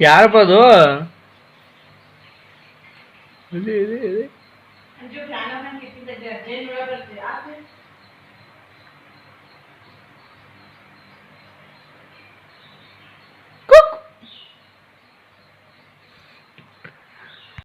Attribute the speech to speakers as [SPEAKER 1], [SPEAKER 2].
[SPEAKER 1] ಯಾರಪ್ಪ ಅದು ಇದೆ ಇದೆ ಇದೆ